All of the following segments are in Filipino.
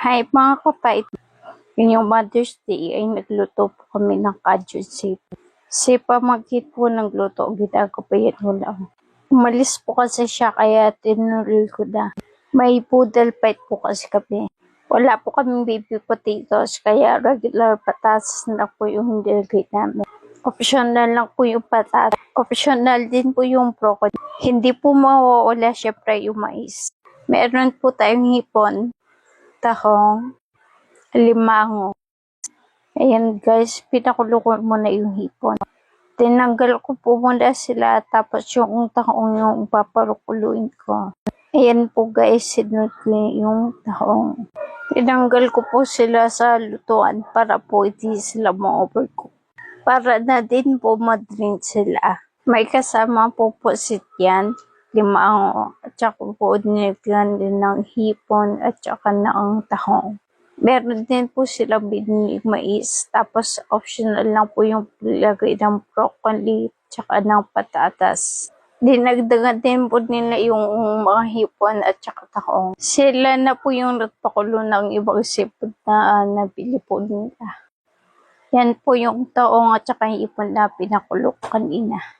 Hi mga kapait. Yung Mother's Day ay nagluto po kami ng kajun seafood. Si pamagkit po nagluto, ginagabayan ko lang. Umalis po kasi siya kaya tinulil ko na. May poodle fight po kasi kami. Wala po kaming baby potatoes kaya regular patatas na po yung nilagay namin. Optional lang po yung patatas. Optional din po yung broccoli. Hindi po mawawala syempre yung mais. Meron po tayong hipon, tahong, limango. Ayan guys, pinakulo ko muna yung hipon. Tinanggal ko po muna sila tapos yung tahong yung paparukuluin ko. Ayan po guys, sinunod ko yung tahong. Tinanggal ko po sila sa lutuan para po hindi sila ma-overcook. Para na din po madrink sila. May kasama po po si Tian, limango, at saka po nilagyan din ng hipon at saka ng tahong. Meron din po silang binili mais, tapos optional lang po yung lagay ng broccoli at saka ng patatas. Dinagdagan din po nila yung mga hipon at saka tahong. Sila na po yung nagpakulo ng ibang seafood na uh, nabili po nila. Yan po yung taong at saka yung ipon na pinakulo kanina.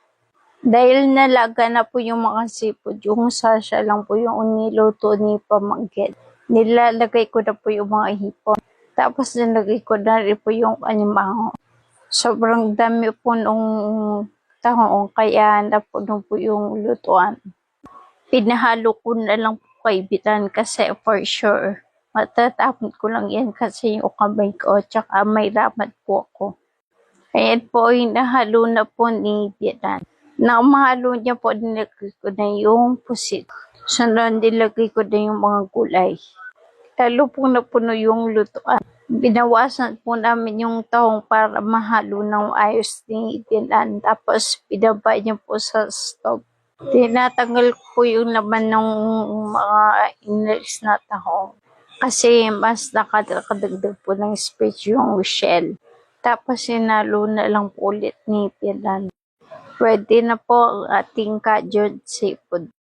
Dahil nalaga na po yung mga seafood, yung sasha lang po yung niluto ni Pamangkin. Nilalagay ko na po yung mga hipon. Tapos nilagay ko na rin po yung animango. Sobrang dami po nung tahong kaya napuno po yung lutuan. Pinahalo ko na lang po kay Bitan kasi for sure matatapon ko lang yan kasi yung kamay ko tsaka may ramat po ako. Ayan po, hinahalo na po ni Bitan. Nang mahalo niya po, nilagay ko na yung pusit. Sunod, nilagay ko na yung mga gulay. Lalo po napuno yung lutuan. Binawasan po namin yung tahong para mahalo ng ayos ni Bitan. Tapos, pinaba niya po sa stove. Tinatanggal ko po yung laman ng mga inalis na tahong kasi mas nakadagdag po ng space yung shell. Tapos sinalo na lang po ulit ni Pilan. Pwede na po ang ating kajun seafood.